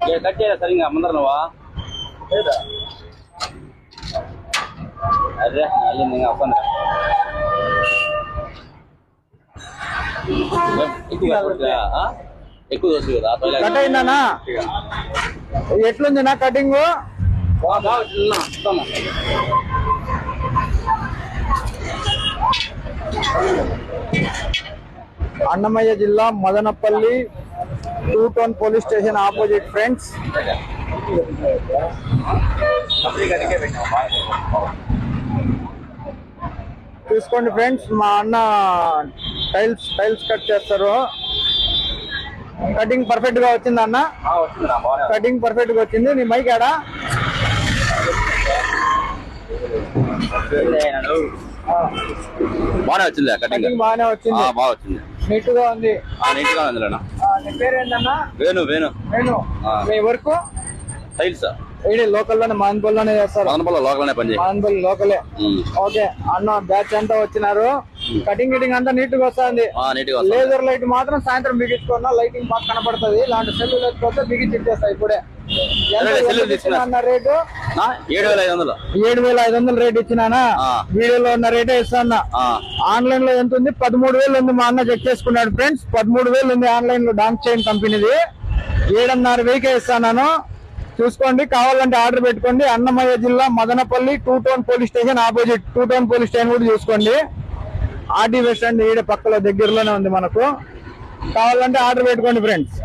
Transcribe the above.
Cut చేయరా సరే ఇంకా ముందర నువ్వా? అదే మళ్ళీ ఇంకా వస్తాను ఎక్కువ దోశ కదా కట్ అయిందనా ఎట్లుంది నా కటింగ్? అన్నమయ్య జిల్లా Madanapalle two town police station opposite friends చూసుకోండి ఫ్రెండ్స్ మా అన్న టైల్స్ టైల్స్ కట్ చేస్తారు. కటింగ్ పర్ఫెక్ట్గా వచ్చింది అన్న. కటింగ్ పర్ఫెక్ట్గా వచ్చింది. నీ మైక్ ఆడా? బాగా వచ్చింది కటింగ్ కటింగ్ బాగానే వచ్చింది. బాగా వచ్చింది. నీట్గా ఉంది. నీట్గా ఉంది లేనా ఆ, నీ పేరు ఏంటన్నా? వేణు వేణు. ఆ. మీ వర్క్ టైల్స్. ఏడి లోకల్లోనే మాన్పల్లిలోనే చేస్తారు. మదనపల్లి లోకల్నే పని చేయి మాన్పల్లి లోకలే. ఓకే అన్న బ్యాచ్ అంతా వచ్చినారు. కటింగ్ గిటింగ్ అంతా నీట్గా వస్తుంది. లేజర్ లైట్ మాత్రం సాయంత్రం బిగించుకున్నా లైటింగ్ బాగా కనపడుతుంది. ఇలాంటి సెల్ లేకపోతే బిగించి ఇచ్చేస్తాయి ఇప్పుడే. ఎంత సెల్లు అన్న రేటు? ఏడు వేల ఐదు వందలు. ఏడు వేల ఐదు వందల రేట్ ఇచ్చినానా? ఆ. వీడియోలో ఉన్న రేటే ఇస్తానా? ఆన్లైన్లో ఎంత ఉంది పదమూడు వేలు ఉంది మా అన్న చెక్ చేసుకున్నాడు ఫ్రెండ్స్. పదమూడు వేలు ఉంది ఆన్లైన్లో డాంక్ చైన్ కంపెనీది. ఏడున్నర వెయ్యికే ఇస్తాను చూసుకోండి కావాలంటే ఆర్డర్ పెట్టుకోండి. అన్నమయ్య జిల్లా Madanapalle two town police station opposite. Two town police station కూడా చూసుకోండి. ఆర్డీ బస్ స్టాండ్ ఈడ పక్కలో దగ్గరలోనే ఉంది మనకు. కావాలంటే ఆర్డర్ పెట్టుకోండి ఫ్రెండ్స్.